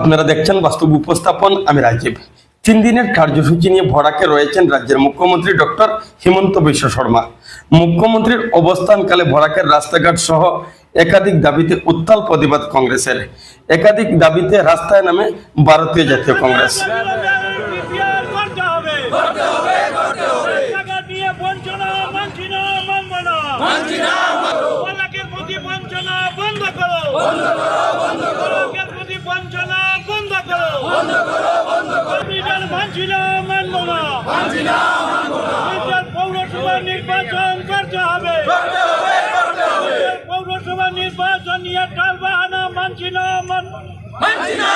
আপনারা দেখছেন বাস্তব উপস্থাপন, আমি রাজীব। তিন দিনের কার্যসূচি নিয়ে ভরাকে রয়েছেন রাজ্যের মুখ্যমন্ত্রী ডক্টর হিমন্ত বিশ্ব শর্মা। মুখ্যমন্ত্রীর অবস্থানকালে ভরাকের রাস্তাঘাট সহ একাধিক দাবিতে উত্তাল প্রতিবাদ কংগ্রেসের। একাধিক দাবিতে রাস্তায় নামে ভারতীয় জাতীয় কংগ্রেস বিচার করতে হবে করতে হবে করতে হবে টাকা দিয়ে বঞ্চনা মানছি না মানব না মানছি না ওয়ালাকের প্রতি বঞ্চনা বন্ধ করো বন্ধ করো বন্ধ করো ওয়ালাকের প্রতি বঞ্চনা বন্ধ করো বন্ধ করো বন্ধ করো বিচার মানছি না মানব না মানছি না মানব না বিচার পৌরসভা নির্বাচন করতে হবে করতে হবে করতে হবে পৌরসভা নির্বাচন নিয়ে টাল বাহানা মানছি না।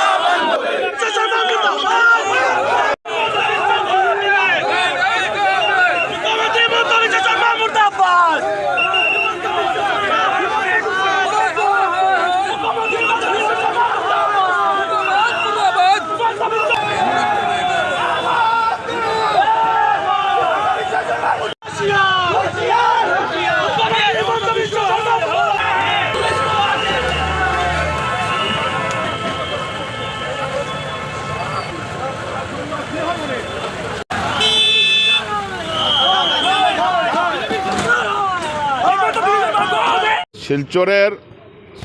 শিলচরের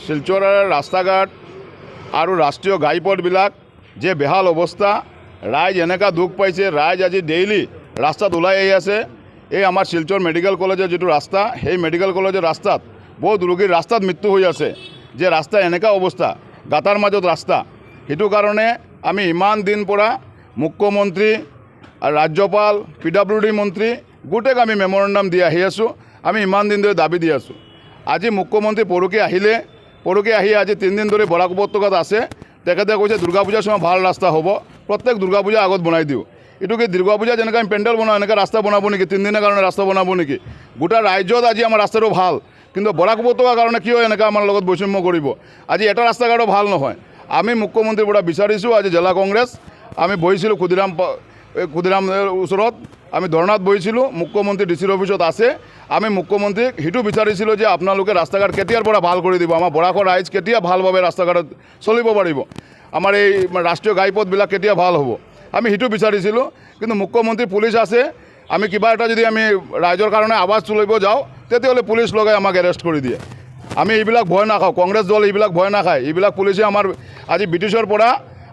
শিলচৰৰ ৰাস্তা ঘাট আৰু ৰাষ্ট্ৰীয় ঘাইপথবিলাক যে বেহাল অৱস্থা, ৰাইজ এনেকুৱা দুখ পাইছে, ৰাইজ আজি ডেইলি ৰাস্তাত ওলাই আহি আছে। এই আমাৰ শিলচৰ মেডিকেল কলেজৰ যিটো ৰাস্তা, সেই মেডিকেল কলেজৰ ৰাস্তাত বহুত ৰোগীৰ ৰাস্তাত মৃত্যু হৈ আছে। যে ৰাস্তা এনেকুৱা অৱস্থা, গাঁতাৰ মাজত ৰাস্তা। সেইটো কাৰণে আমি ইমান দিন পৰা মুখ্যমন্ত্ৰী, ৰাজ্যপাল, পি ডাব্লিউ ডি মন্ত্ৰী গোটেইক আমি মেমৰেণ্ডাম দি আহি আছোঁ। আমি ইমান দিন ধৰি দাবি দি আছোঁ। আজি মুখ্যমন্ত্ৰী পৰহি আহিলে পৰহি আহি আজি তিনিদিন ধৰি বৰাক উপত্যকাত আছে। তেখেতে কৈছে দুৰ্গা পূজাৰ সময় ভালো ৰাস্তা হ'ব, প্ৰত্যেক দুৰ্গা পূজাৰ আগত বনাই দিওঁ। এইটো কি দুৰ্গা পূজা যেনেকৈ আমি পেণ্ডেল বনাওঁ, এনেকৈ ৰাস্তা বনাব নেকি, তিনিদিনৰ কাৰণে ৰাস্তা বনাব নেকি? গোটেই ৰাজ্যত আজি আমাৰ ৰাস্তাটো ভালো, কিন্তু বৰাক উপত্যকাৰ কাৰণে কিয় এনেকৈ আমাৰ লগত বৈষম্য কৰিব? আজি এটা ৰাস্তা ঘাটো ভালো নহয়। আমি মুখ্যমন্ত্ৰীৰ পৰা বিচাৰিছোঁ, আজি জিলা কংগ্ৰেছ, আমি বহিছিলোঁ ক্ষুদিৰাম এই ওচৰত, আমি ধৰ্ণাত বহিছিলোঁ, মুখ্যমন্ত্ৰী ডি চিৰ অফিচত আছে। আমি মুখ্যমন্ত্ৰীক সেইটো বিচাৰিছিলোঁ যে আপোনালোকে ৰাস্তা ঘাট কেতিয়াৰ পৰা ভালো কৰি দিব? আমাৰ বৰাকৰ ৰাইজ কেতিয়া ভালভাৱে ৰাস্তা ঘাটত চলিব পাৰিব? আমাৰ এই ৰাষ্ট্ৰীয় ঘাইপথবিলাক কেতিয়া ভালো হ'ব? আমি সেইটো বিচাৰিছিলোঁ, কিন্তু মুখ্যমন্ত্ৰী পুলিচ আছে। আমি কিবা এটা যদি আমি ৰাইজৰ কাৰণে আৱাজ তুলিব যাওঁ, তেতিয়াহ'লে পুলিচ লগাই আমাক এৰেষ্ট কৰি দিয়ে। আমি এইবিলাক ভয় নাখাওঁ। কংগ্ৰেছ দল এইবিলাক ভয় নাখায়। এইবিলাক পুলিচে আমাৰ, আজি ব্ৰিটিছৰ পৰা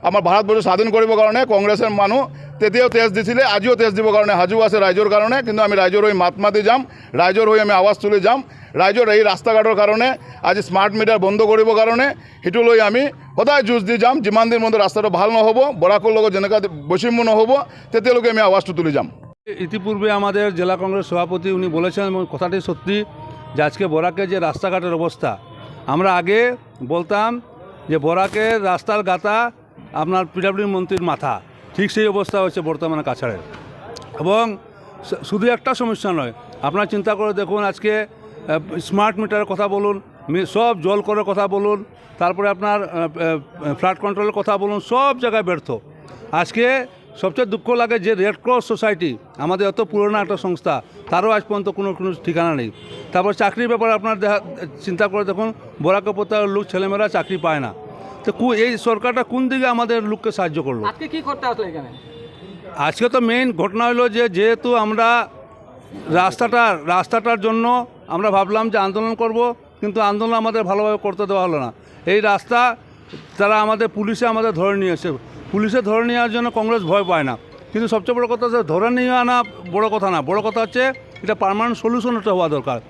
আমাৰ ভাৰতবৰ্ষ স্বাধীন কৰিবৰ কাৰণে কংগ্ৰেছৰ মানুহ তেতিয়াও তেজ দিছিলে, আজিও তেজ দিবৰ কাৰণে সাজু আছে ৰাইজৰ কাৰণে, কিন্তু আমি ৰাইজৰ হৈ মাত মাতি যাম, ৰাইজৰ হৈ আমি আৱাজ তুলি যাম। ৰাইজৰ এই ৰাস্তা ঘাটৰ কাৰণে, আজি স্মাৰ্ট মিটাৰ বন্ধ কৰিবৰ কাৰণে, সেইটো লৈ আমি সদায় যুঁজ দি যাম, যিমান দিন মধ্যে ৰাস্তাটো ভালো নহ'ব, বৰাকৰ লগত যেনেকুৱা বৈষম্য নহ'ব, তেতিয়ালৈকে আমি আৱাজটো তুলি যাম। ইতিপূর্বে আমাদের জেলা কংগ্রেস সভাপতি উনি বলেছেন কথাটি সত্যি যে আজকে বরাকে যে রাস্তাঘাটের অবস্থা, আমরা আগে বলতাম যে বরাকের রাস্তার গাতা আপনার পিডাব্লিউ মন্ত্রীর মাথা। ঠিক সেই অবস্থা হচ্ছে বর্তমানে কাছাড়ের। এবং শুধু একটা সমস্যা নয়, আপনারা চিন্তা করে দেখুন আজকে স্মার্ট মিটারের কথা বলুন সব জল করার কথা বলুন, তারপরে আপনার ফ্লাড কন্ট্রোলের কথা বলুন, সব জায়গায় ব্যর্থ। আজকে সবচেয়ে দুঃখ লাগে যে রেড ক্রস সোসাইটি আমাদের এত পুরনো একটা সংস্থা, তারও আজ পর্যন্ত কোনো কোনো ঠিকানা নেই। তারপর চাকরির ব্যাপারে আপনার দেখা চিন্তা করে দেখুন, বরাক উপত্যকার লোক, ছেলেমেয়েরা চাকরি পায় না। তো কু- এই সরকারটা কোন দিকে আমাদের লোককে সাহায্য করল? আজকে কি করতে আসলে এখানে? আজকে তো মেইন ঘটনা হলো যে যেহেতু আমরা রাস্তাটা রাস্তাটার জন্য আমরা ভাবলাম যে আন্দোলন করব কিন্তু আন্দোলন আমাদের ভালোভাবে করতে দেওয়া হলো না। এই রাস্তা তারা আমাদের পুলিশে আমাদের ধরে নিয়েছে। পুলিশে ধরে নেওয়ার জন্য কংগ্রেস ভয় পায় না। কিন্তু সবচেয়ে বড় কথা হচ্ছে ধরে নিয়ে আনা বড় কথা না। বড় কথা হচ্ছে এটা পার্মানেন্ট সলিউশন হওয়া দরকার।